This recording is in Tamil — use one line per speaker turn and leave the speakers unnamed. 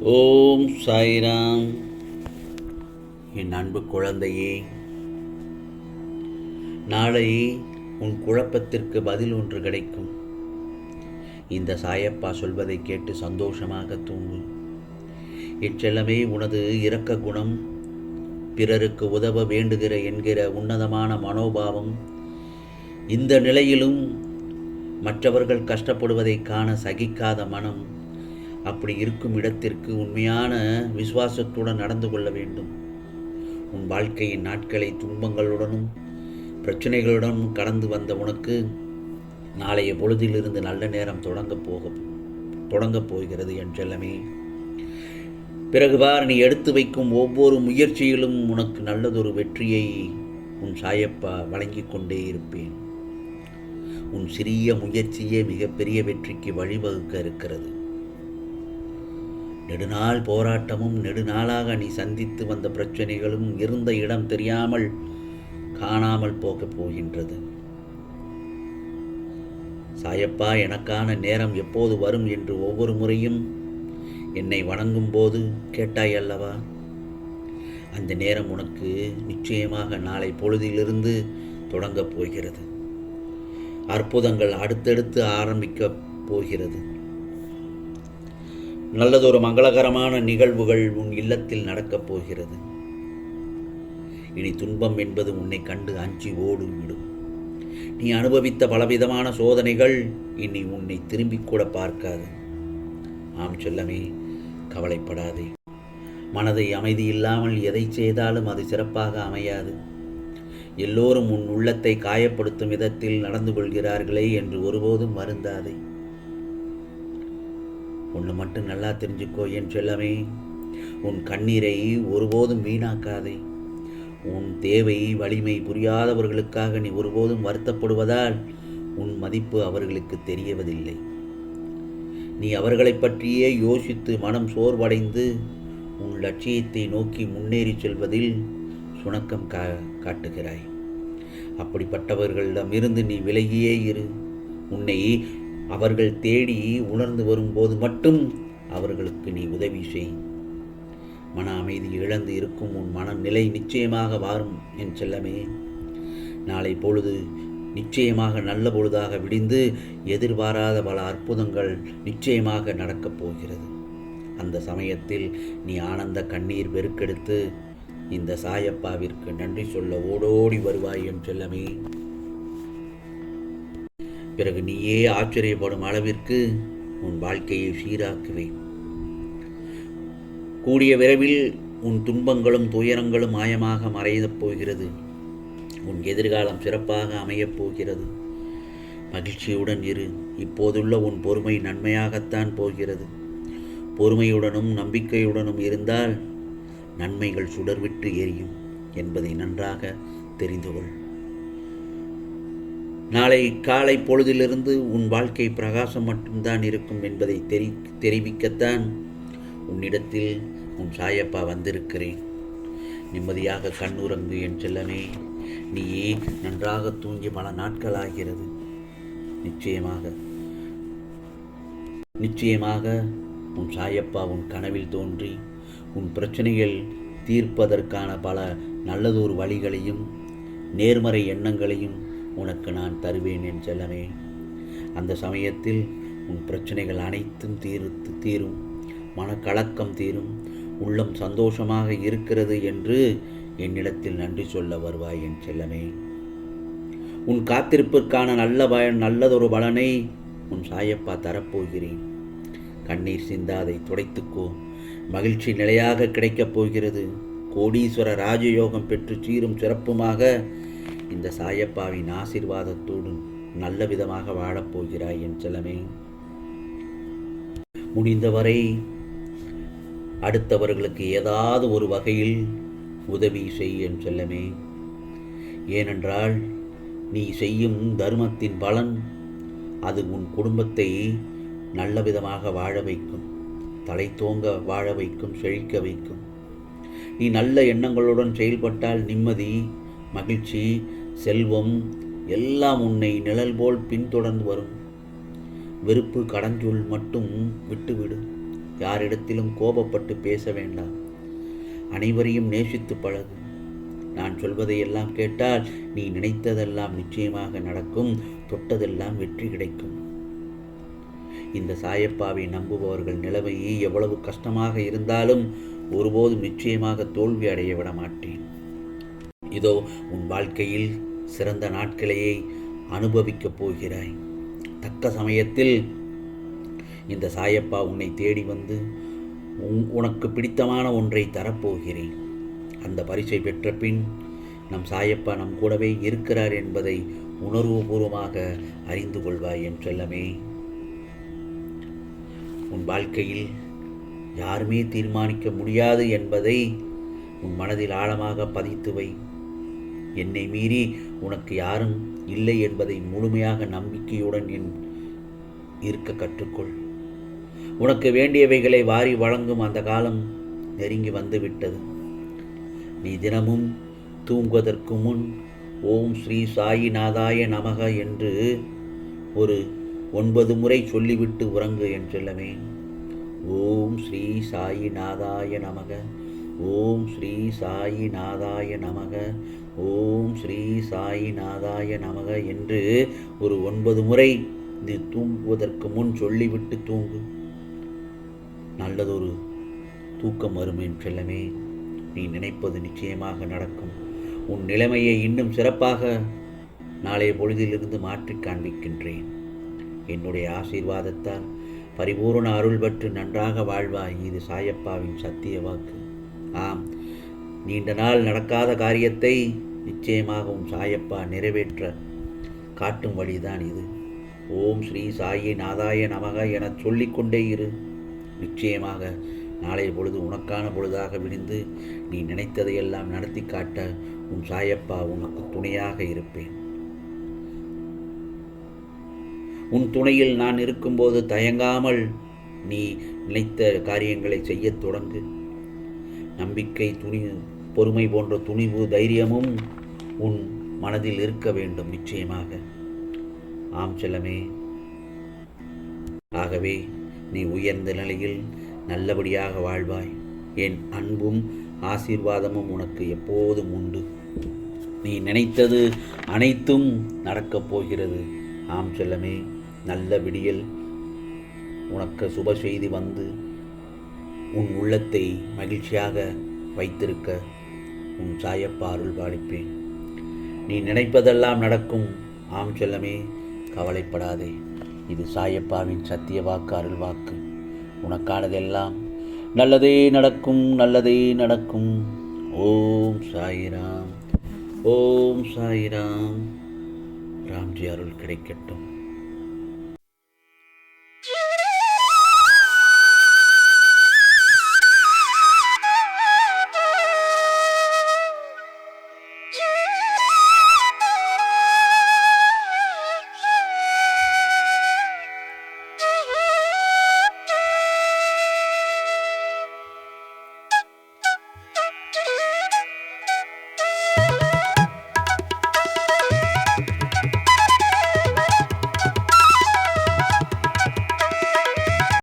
ஓம் சாய்ராம். என் அன்பு குழந்தையே நாளை உன் குழப்பத்திற்கு பதில் ஒன்று கிடைக்கும். இந்த சாயப்பா சொல்வதை கேட்டு சந்தோஷமாக தூங்கு. இச்செல்லமே உனது இரக்க குணம் பிறருக்கு உதவ வேண்டுகிற என்கிற உன்னதமான மனோபாவம் இந்த நிலையிலும் மற்றவர்கள் கஷ்டப்படுவதை காண சகிக்காத மனம் அப்படி இருக்கும் இடத்திற்கு உண்மையான விசுவாசத்துடன் நடந்து கொள்ள வேண்டும். உன் வாழ்க்கையின் நாட்களை துன்பங்களுடனும் பிரச்சனைகளுடனும் கடந்து வந்த உனக்கு நாளைய பொழுதிலிருந்து நல்ல நேரம் தொடங்கப் போக தொடங்கப் போகிறது என் செல்லமே. பிறகு பார் நீ எடுத்து வைக்கும் ஒவ்வொரு முயற்சியிலும் உனக்கு நல்லதொரு வெற்றியை உன் சாயப்பா வழங்கிக் கொண்டே இருப்பேன். உன் சிறிய முயற்சியே மிகப்பெரிய வெற்றிக்கு வழிவகுக்க இருக்கிறது. நெடுநாள் போராட்டமும் நெடுநாளாக நீ சந்தித்து வந்த பிரச்சனைகளும் இருந்த இடம் தெரியாமல் காணாமல் போகப் போகின்றது. சாயப்பா எனக்கான நேரம் எப்போது வரும் என்று ஒவ்வொரு முறையும் என்னை வணங்கும் போது கேட்டாய் அல்லவா? அந்த நேரம் உனக்கு நிச்சயமாக நாளை பொழுதிலிருந்து தொடங்கப் போகிறது. அற்புதங்கள் அடுத்தடுத்து ஆரம்பிக்கப் போகிறது. நல்லதொரு மங்களகரமான நிகழ்வுகள் உன் இல்லத்தில் நடக்கப் போகிறது. இனி துன்பம் என்பது உன்னை கண்டு அஞ்சி ஓடும் விடும் நீ அனுபவித்த பலவிதமான சோதனைகள் இனி உன்னை திரும்பிக் கூட பார்க்காது. ஆம் செல்லமே கவலைப்படாதே. மனதை அமைதி இல்லாமல் எதை செய்தாலும் அது சிறப்பாக அமையாது. எல்லோரும் உன் உள்ளத்தை காயப்படுத்தும் விதத்தில் நடந்து கொள்கிறார்களே என்று ஒருபோதும் வருந்தாதே. ஒன்று மட்டும் நல்லா தெரிஞ்சுக்கோ என் செல்லமே. உன் கண்ணீரை ஒருபோதும் வீணாக்காதே. உன் தேவை வலிமை புரியாதவர்களுக்காக நீ ஒருபோதும் வருத்தப்படுவதால் உன் மதிப்பு அவர்களுக்கு தெரியவதில்லை. நீ அவர்களைப் பற்றியே யோசித்து மனம் சோர்வடைந்து உன் லட்சியத்தை நோக்கி முன்னேறி செல்வதில் சுணக்கம் கா காட்டுகிறாய். அப்படிப்பட்டவர்களிடமிருந்து நீ விலகியே இரு. உன்னை அவர்கள் தேடி உணர்ந்து வரும்போது மட்டும் அவர்களுக்கு நீ உதவி செய். மன அமைதி இழந்து இருக்கும் உன் மனநிலை நிச்சயமாக வாரும் என் செல்லமே. நாளை பொழுது நிச்சயமாக நல்ல பொழுதாக விடிந்து எதிர்பாராத பல அற்புதங்கள் நிச்சயமாக நடக்கப் போகிறது. அந்த சமயத்தில் நீ ஆனந்த கண்ணீர் பெருக்கெடுத்து இந்த சாயப்பாவிற்கு நன்றி சொல்ல ஓடோடி வருவாய் என் செல்லமே. பிறகு நீயே ஆச்சரியப்படும் அளவிற்கு உன் வாழ்க்கையை சீராக்குவேன். கூடிய விரைவில் உன் துன்பங்களும் துயரங்களும் மாயமாக மறையப் போகிறது. உன் எதிர்காலம் சிறப்பாக அமையப் போகிறது. மகிழ்ச்சியுடன் இரு. இப்போதுள்ள உன் பொறுமை நன்மையாகத்தான் போகிறது. பொறுமையுடனும் நம்பிக்கையுடனும் இருந்தால் நன்மைகள் சுடர்விட்டு எரியும் என்பதை நன்றாக தெரிந்து கொள். நாளை காலை பொழுதிலிருந்து உன் வாழ்க்கை பிரகாசம் மட்டும்தான் இருக்கும் என்பதை தெரி தெரிவிக்கத்தான் உன்னிடத்தில் உன் சாயப்பா வந்திருக்கிறேன். நிம்மதியாக கண்ணுறங்கு என் செல்லமே நீ நன்றாக தூங்கி பல நாட்களாகிறது. நிச்சயமாக நிச்சயமாக உன் சாயப்பா உன் கனவில் தோன்றி உன் பிரச்சனைகள் தீர்ப்பதற்கான பல நல்லதொரு வழிகளையும் நேர்மறை எண்ணங்களையும் உனக்கு நான் தருவேன் என் செல்லமே. அந்த சமயத்தில் உன் பிரச்சனைகள் அனைத்தும் தீர்த்து தீரும். மனக்கலக்கம் தீரும். உள்ளம் சந்தோஷமாக இருக்கிறது என்று என்னிடத்தில் நன்றி சொல்ல வருவாய் என் செல்லமே. உன் காத்திருப்பிற்கான நல்ல பயன் நல்லதொரு பலனை உன் சாயப்பா தரப்போகிறேன். கண்ணீர் சிந்தாதை துடைத்துக்கோ. மகிழ்ச்சி நிலையாக கிடைக்கப் போகிறது. கோடீஸ்வர ராஜயோகம் பெற்று சீரும் சிறப்புமாக இந்த சாயப்பாவின் ஆசீர்வாதத்தோடு நல்ல விதமாக வாழப்போகிறாய் என் செல்லமே. முடிந்தவரை அடுத்தவர்களுக்கு ஏதாவது ஒரு வகையில் உதவி செய் என் செல்லமே. ஏனென்றால் நீ செய்யும் தர்மத்தின் பலன் அது உன் குடும்பத்தை நல்ல விதமாக வாழ வைக்கும் தலை தோங்க வாழ வைக்கும் செழிக்க வைக்கும். நீ நல்ல எண்ணங்களுடன் செயல்பட்டால் நிம்மதி மகிழ்ச்சி செல்வம் எல்லாம் உன்னை நிழல் போல் பின்தொடர்ந்து வரும். வெறுப்பு கடஞ்சொல் மட்டும் விட்டுவிடு. யாரிடத்திலும் கோபப்பட்டு பேச வேண்டாம். அனைவரையும் நேசித்து பழகு. நான் சொல்வதையெல்லாம் கேட்டால் நீ நினைத்ததெல்லாம் நிச்சயமாக நடக்கும். தொட்டதெல்லாம் வெற்றி கிடைக்கும். இந்த சாயப்பாவை நம்புபவர்கள் நிலைமை எவ்வளவு கஷ்டமாக இருந்தாலும் ஒருபோதும் நிச்சயமாக தோல்வி அடைய விட மாட்டேன் இதோ உன் வாழ்க்கையில் சிறந்த நாட்களையே அனுபவிக்கப் போகிறாய். தக்க சமயத்தில் இந்த சாயப்பா உன்னை தேடி வந்து உனக்கு பிடித்தமான ஒன்றை தரப்போகிறேன். அந்த பரிசை பெற்ற பின் நம் சாயப்பா நம் கூடவே இருக்கிறார் என்பதை உணர்வுபூர்வமாக அறிந்து கொள்வாய் என் செல்லமே. உன் வாழ்க்கையில் யாருமே தீர்மானிக்க முடியாது என்பதை உன் மனதில் ஆழமாக பதித்து வை. என்னை மீறி உனக்கு யாரும் இல்லை என்பதை முழுமையாக நம்பிக்கையுடன் என் இருக்க கற்றுக்கொள். உனக்கு வேண்டியவைகளை வாரி வழங்கும் அந்த காலம் நெருங்கி வந்துவிட்டது. நீ தினமும் தூங்குவதற்கு முன் ஓம் ஸ்ரீ சாயிநாதாய நமக என்று ஒரு ஒன்பது முறை சொல்லிவிட்டு உறங்கு என்றெல்லமே ஓம் ஸ்ரீ சாயிநாதாய நமக. ஓம் ஸ்ரீ சாயி நாதாய நமக. ஓம் ஸ்ரீ சாயி நாதாய நமக என்று ஒரு ஒன்பது முறை இது தூங்குவதற்கு முன் சொல்லிவிட்டு தூங்கு. நல்லதொரு தூக்கம் வரும் என் செல்லமே. நீ நினைப்பது நிச்சயமாக நடக்கும். உன் நிலைமையை இன்னும் சிறப்பாக நாளைய பொழுதிலிருந்து மாற்றிக் காண்பிக்கின்றேன். என்னுடைய ஆசீர்வாதத்தால் பரிபூரண அருள் பெற்று நன்றாக வாழ்வாய். இது சாயப்பாவின் சத்திய வாக்கு. ஆம். நீண்ட நாள் நடக்காத காரியத்தை நிச்சயமாக உன் சாயப்பா நிறைவேற்ற காட்டும் வழிதான் இது. ஓம் ஸ்ரீ சாயி நாதாய நமக எனச் சொல்லிக்கொண்டே இரு. நிச்சயமாக நாளைய பொழுது உனக்கான பொழுதாக விடிந்து நீ நினைத்ததையெல்லாம் நடத்தி காட்ட உன் சாயப்பா உனக்கு துணையாக இருப்பேன். உன் துணையில் நான் இருக்கும்போது தயங்காமல் நீ நினைத்த காரியங்களை செய்யத் தொடங்கு. நம்பிக்கை துணி பொறுமை போன்ற துணிவு தைரியமும் உன் மனதில் இருக்க வேண்டும் நிச்சயமாக. ஆம் செல்லமே. ஆகவே நீ உயர்ந்த நிலையில் நல்லபடியாக வாழ்வாய். என் அன்பும் ஆசீர்வாதமும் உனக்கு எப்போதும் உண்டு. நீ நினைத்தது அனைத்தும் நடக்கப் போகிறது. ஆம் செல்லமே. நல்ல விடியல் உனக்கு சுப செய்தி வந்து உன் உள்ளத்தை மகிழ்ச்சியாக வைத்திருக்க உன் சாயப்பா அருள் பாலிப்பேன். நீ நினைப்பதெல்லாம் நடக்கும். ஆம் செல்லமே கவலைப்படாதே. இது சாயப்பாவின் சத்திய வாக்கு அருள் வாக்கு. உனக்கானதெல்லாம் நல்லதே நடக்கும் நல்லதே நடக்கும். ஓம் சாயிராம். ஓம் சாயிராம். ராம்ஜி அருள் கிடைக்கட்டும்.